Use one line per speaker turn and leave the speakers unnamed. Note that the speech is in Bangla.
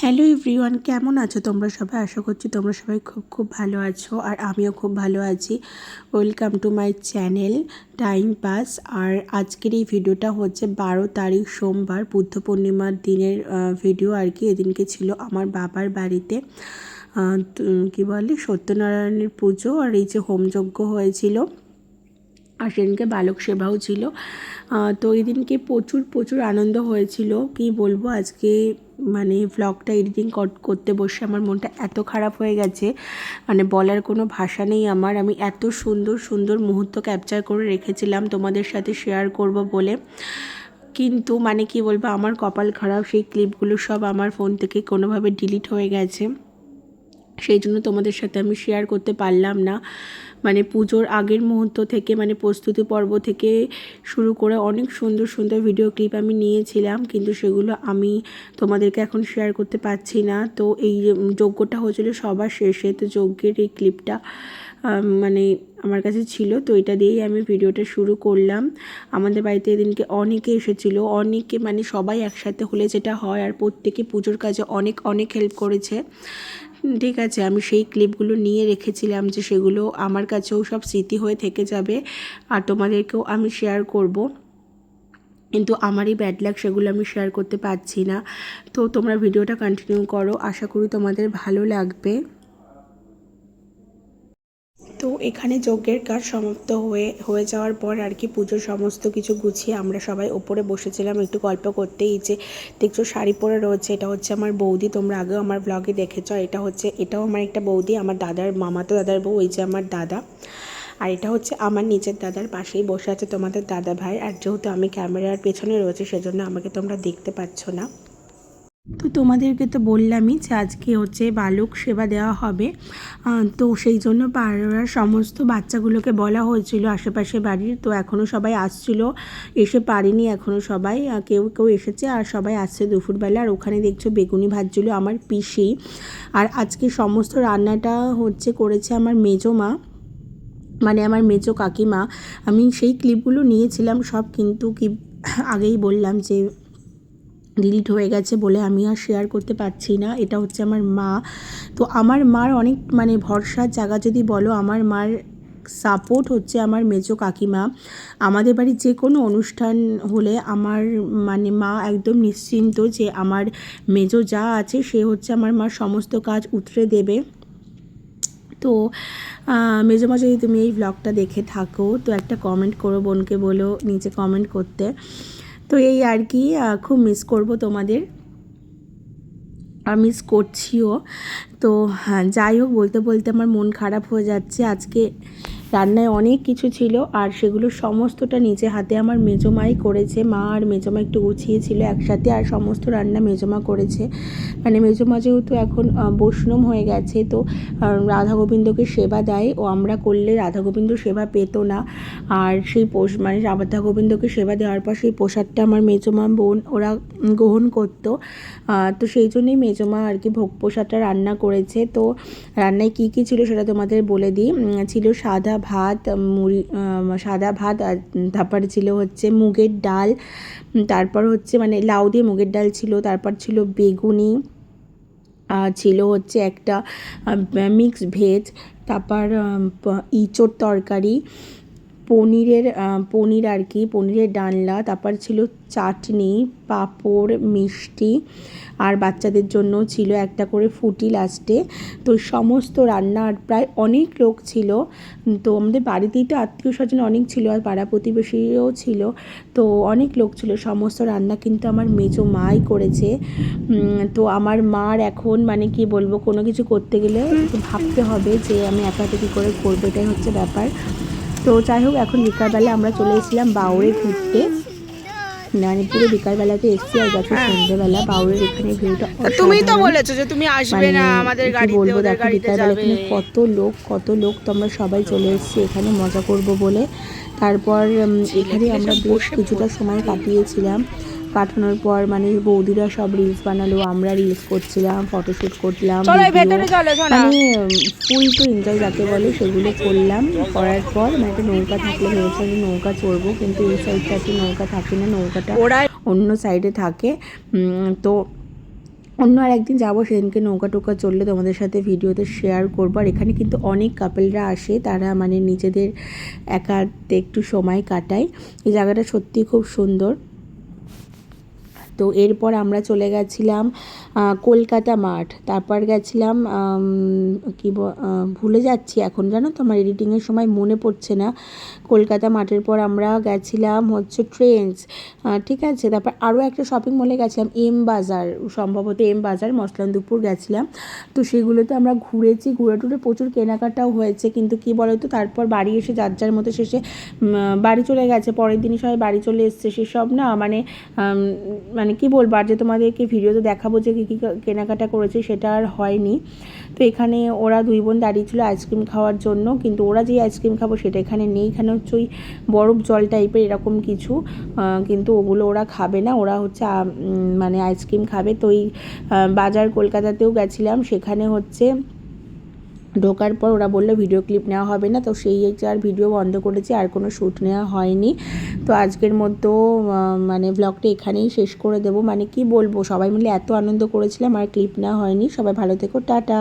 হ্যালো এভরিওয়ান, কেমন আছো তোমরা সবাই? আশা করছি তোমরা সবাই খুব খুব ভালো আছো আর আমিও খুব ভালো আছি। Welcome to my channel time pass আর আজকের এই ভিডিওটা হচ্ছে বারো তারিখ সোমবার, বুদ্ধ পূর্ণিমার দিনের ভিডিও আর কি। এদিনকে ছিল আমার বাবার বাড়িতে কি বলে, সত্যনারায়ণের পুজো। আর এই যে হোমযজ্ঞ হয়েছিল আর সেদিনকে বালক সেবাও ছিল। তো এই দিনকে প্রচুর প্রচুর আনন্দ হয়েছিল। কি বলব, আজকে মানে ভ্লগটা এডিটিং করতে বসে আমার মনটা এত খারাপ হয়ে গেছে। মানে বলার কোনো ভাষা নেই আমার। আমি এত সুন্দর সুন্দর মুহূর্ত ক্যাপচার করে রেখেছিলাম তোমাদের সাথে শেয়ার করব বলে। কিন্তু মানে কি বলব, আমার কপাল খারাপ, সেই ক্লিপগুলো সব আমার ফোন থেকে কোনোভাবে ডিলিট হয়ে গেছে। সেই জন্য তোমাদের সাথে আমি শেয়ার করতে পারলাম না। মানে পুজোর আগের মুহূর্ত থেকে মানে প্রস্তুতি পর্ব থেকে শুরু করে অনেক সুন্দর সুন্দর ভিডিও ক্লিপ আমি নিয়েছিলাম, কিন্তু সেগুলো আমি তোমাদেরকে এখন শেয়ার করতে পারছি না। তো এই যজ্ঞটা হয়েছিল সবার শেষে, তো যজ্ঞের এই ক্লিপটা মানে আমার কাছে ছিল, তো এটা দিয়েই আমি ভিডিওটা শুরু করলাম। আমাদের বাড়িতে এদিনকে অনেকে এসেছিল, অনেকে মানে সবাই একসাথে হলে যেটা হয় আর প্রত্যেকে পুজোর কাজে অনেক অনেক হেল্প করেছে। ঠিক আছে, আমি সেই ক্লিপগুলো নিয়ে রেখেছিলাম যে সেগুলো আমার কাছেও সব স্মৃতি হয়ে থেকে যাবে আর তোমাদেরকেও আমি শেয়ার করব। কিন্তু আমারই ব্যাড লাগ সেগুলো আমি শেয়ার করতে পারছি না। তো তোমরা ভিডিওটা কন্টিনিউ করো, আশা করি তোমাদের ভালো লাগবে। তো এখানে যজ্ঞের কাজ সমাপ্ত হয়ে হয়ে যাওয়ার পর আর কি পুজোর সমস্ত কিছু গুছিয়ে আমরা সবাই ওপরে বসেছিলাম। একটু গল্প করতে এই যে, দেখছ শাড়ি পরে রয়েছে, এটা হচ্ছে আমার বৌদি, তোমরা আগেও আমার ব্লগে দেখেছ, এটা হচ্ছে, এটাও আমার একটা বৌদি, আমার দাদার মামাতো দাদার বউ এই যে আমার দাদা। আর এটা হচ্ছে আমার নিজের দাদার পাশেই বসে আছে তোমাদের দাদা ভাই আর যেহেতু আমি ক্যামেরার পেছনে রয়েছে, সেজন্য আমাকে তোমরা দেখতে পাচ্ছ না। তো তোমাদেরকে তো বললামই যে আজকে হচ্ছে বালক সেবা দেওয়া হবে। তো সেই জন্য পাড়ার সমস্ত বাচ্চাগুলোকে বলা হয়েছিল আশেপাশে বাড়ির। তো এখনও সবাই আসছিল, এসে পারেনি এখনও সবাই। কেউ কেউ এসেছে আর সবাই আসছে দুপুরবেলা। আর ওখানে দেখছ বেগুনি ভাজছিল আমার পিসি। আর আজকে সমস্ত রান্নাটা হচ্ছে করেছে আমার মেজো মা। মানে আমার মেজো কাকিমা। আমি সেই ক্লিপগুলো নিয়েছিলাম সব কিন্তু কি আগেই বললাম যে ডিলিট হয়ে গেছে বলে আমি আর শেয়ার করতে পারছি না। এটা হচ্ছে আমার মা। তো আমার মার অনেক মানে ভরসার জায়গা যদি বলো আমার মার সাপোর্ট হচ্ছে আমার মেজো কাকিমা। আমাদের বাড়ির যে কোনো অনুষ্ঠান হলে আমার মানে মা একদম নিশ্চিন্ত যে আমার মেজো যা আছে সে হচ্ছে আমার মার সমস্ত কাজ উতরে দেবে। তো আহ, মেজো মাঝে যদি তুমি এই ব্লগটা দেখে থাকো তো একটা কমেন্ট করো বোনকে বলো নিচে কমেন্ট করতে। তো এই আর কি খুব মিস করব তোমাদের। আর মিস করছিও। তো হ্যাঁ যাই হোক, বলতে বলতে আমার মন খারাপ হয়ে যাচ্ছে। আজকে রান্নায় অনেক কিছু ছিল আর সেগুলো সমস্তটা নিজে হাতে আমার মেজমাই করেছে। মা আর মেজমা একটু গুছিয়েছিল একসাথে আর সমস্ত রান্না মেজমা করেছে। মানে মেজমা যেহেতু এখন বৈষ্ণব হয়ে গেছে তো রাধা গোবিন্দকে সেবা দেয়। ও আমরা করলে রাধা গোবিন্দ সেবা পেতো না। আর সেই পোষ মানে রাধা গোবিন্দকে সেবা দেওয়ার পর সেই প্রসাদটা আমার মেজমা বোন, ওরা গ্রহণ করতো। তো সেই জন্যই মেজমা আর কি ভোগ প্রসাদটা রান্না করেছে। তো রান্নায় কী কী ছিল সেটা তোমাদের বলে দিই। ছিল সাদা ভাত মুড়ি সাদা ভাত আর তারপরে ছিল হচ্ছে মুগের ডাল। তারপর হচ্ছে মানে লাউ দিয়ে মুগের ডাল ছিল, তারপর ছিল বেগুনি ছিল হচ্ছে একটা মিক্স ভেজ তারপর ইঁচোড় তরকারি। পনিরের পনির আর কি পনিরের ডালনা তারপর ছিল চাটনি পাঁপড় মিষ্টি আর বাচ্চাদের জন্য ছিল একটা করে ফুটি লাস্টে। তো সমস্ত রান্না আর প্রায় অনেক লোক ছিল। তো আমাদের বাড়িতেই তো আত্মীয় স্বজন অনেক ছিল আর পাড়া প্রতিবেশীও ছিল। তো অনেক লোক ছিল সমস্ত রান্না কিন্তু আমার মেজো মাই করেছে। তো আমার মার এখন মানে কি বলব কোনো কিছু করতে গেলে ভাবতে হবে যে আমি একা হাতে কী করে করব এটাই হচ্ছে ব্যাপার। তো যাই হোক এখন বিকালবেলা আমরা চলে এসেছিলাম বাউরে ঘুরতে। মানে পুরো বিকালবেলাতে এসছি আর গেছে সন্ধ্যেবেলা বাউরের এখানে ভিউটা
তুমি তো। বলেছ যে তুমি আসবে না
মানে
আমাদের গাড়িতে
বলব দেখো বিকালবেলা এখানে কত লোক কত লোক তো আমরা সবাই চলে এসেছি এখানে মজা করব বলে। তারপর এখানে আমরা বেশ কিছুটা সময় কাটিয়েছিলাম। কাটানোর পর মানে বৌদিরা সব রিলস বানালো আমরা রিলস করছিলাম ফটোশ্যুট করলাম মানে ফুল টু এনজয় যাকে বলে সেগুলো করলাম করার পর মানে একটা নৌকা থাকলে ভেবেছিলাম যে নৌকা চড়বো কিন্তু এই সাইডটাতে নৌকা থাকে না নৌকাটা
ওরা
অন্য সাইডে থাকে। তো অন্য আর একদিন যাব সেদিনকে নৌকা টোকা চললে তোমাদের সাথে ভিডিওতে শেয়ার করব। আর এখানে কিন্তু অনেক কাপেলরা আসে তারা মানে নিজেদের একাতে একটু সময় কাটায়। এই জায়গাটা সত্যি খুব সুন্দর। তো এরপর আমরা চলে গেছিলাম কলকাতা মাঠ। তারপর গেছিলাম কি ভুলে যাচ্ছি এখন, জানো তো? আমার এডিটিংয়ের সময় মনে পড়ছে না। কলকাতা মাঠের পর আমরা গেছিলাম হচ্ছে ট্রেন্স ঠিক আছে? তারপর আরও একটা শপিং মলে গেছিলাম এম বাজার সম্ভবত এম বাজার মসলানদুপুর গেছিলাম। তো সেগুলোতে আমরা ঘুরেছি ঘুরে টুরে প্রচুর কেনাকাটাও হয়েছে, কিন্তু কি বলতো? তারপর বাড়ি এসে যার যার মতো শেষে বাড়ি চলে গেছে, পরের দিনই সবাই বাড়ি চলে এসছে, সেসব না মানে মানে কি বলব? আর যে তোমাদেরকে ভিডিওতে দেখাবো যে কী কী, কেনাকাটা করেছে সেটা আর হয়নি। তো এখানে ওরা দুই বোন দাঁড়িয়ে ছিল আইসক্রিম খাওয়ার জন্য, কিন্তু ওরা যে আইসক্রিম খাব সেটা এখানে নেই। এখানে হচ্ছে ওই বরফ জল টাইপের এরকম কিছু কিন্তু ওগুলো ওরা খাবে না। ওরা হচ্ছে মানে আইসক্রিম খাবে। তো ওই বাজার কলকাতাতেও গেছিলাম। সেখানে হচ্ছে ঢোকার পর ওরা বলল, ভিডিও ক্লিপ নেওয়া হবে না। তো সেই আর ভিডিও বন্ধ করেছি, আর কোনো শ্যুট নেওয়া হয়নি। তো আজকের মতো মানে ব্লগটা এখানেই শেষ করে দেবো। মানে কি বলব, সবাই মিলে এত আনন্দ করেছিলাম, আর ক্লিপ নেওয়া হয়নি। সবাই ভালো থেকো, টাটা।